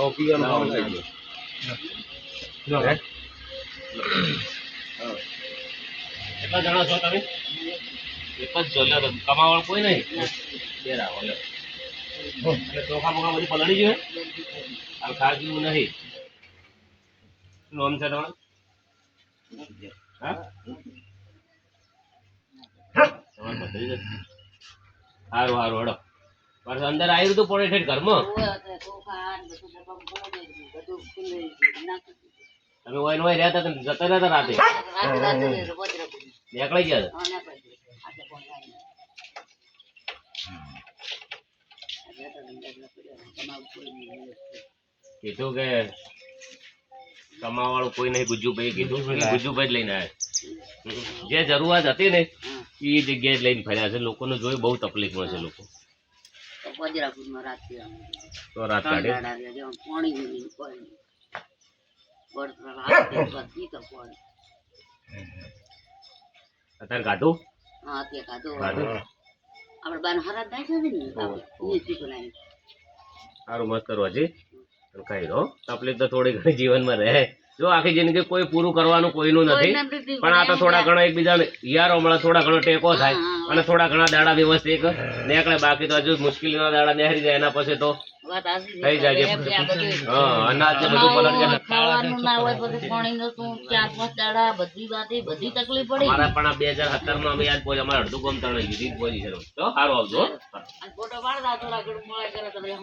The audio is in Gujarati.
કોફી અને ખાવાનું થઈ ગયું કેટલા જણા છો તમે? એક જ એટલે કોઈ નહીં. બે રાવો લે એટલે ચોખા બોખા બધી પલળી ગયું હાલ ખાવા પીવું નહીં. શું નામ છે તમારું? હારું હારું હડો અંદર આવ્યું તું પડે ઠેઠ ઘરમાં. તમે ઓય ને રહેતા તમે જતા રહેતા રાતે? નીકળી ગયા કીધું કે કમાવાળું કોઈ નહીં ગુજ્જુભાઈ કીધું. ગુજ્જુભાઈ. જ લઈને આવ્યા. જે જરૂરિયાત હતી ને એ જગ્યાએ જ લઈને ફર્યા છે. લોકોને જોઈ બહુ તકલીફમાં છે લોકો. તો રાત કાઢે? અત્યારે કાઢું? કાઢું. આપડે બાર હરા થાય છે ને આપણે સારું હજી. અને ખાઈ રહો. તકલીફ તો થોડી ઘણી જીવનમાં રહે. જો આખી જિંદગી કોઈ પૂરું કરવાનું કોઈનું નથી. પણ આ તો થોડા ઘણા એકબીજાને યારો મળે થોડા ઘણો ટેકો થાય અને થોડા ઘણા દાડા દિવસ એક નીકળે. બાકી તો હજુ મુશ્કેલીના દાડા નેહરી જાય એના પછી તો થઈ જાય. હા અનાજ બધું પલટ જાય ના તકલીફ પડી. અમારા પણ બે હજાર સત્તરમાં અમે યાદ પહોંચે અમારે અડધું ગમ ત્રણ પહોંચી છે. તો સારું આવજો ફોટો પાડતા થોડા ઘણું મળે કરે તો પછી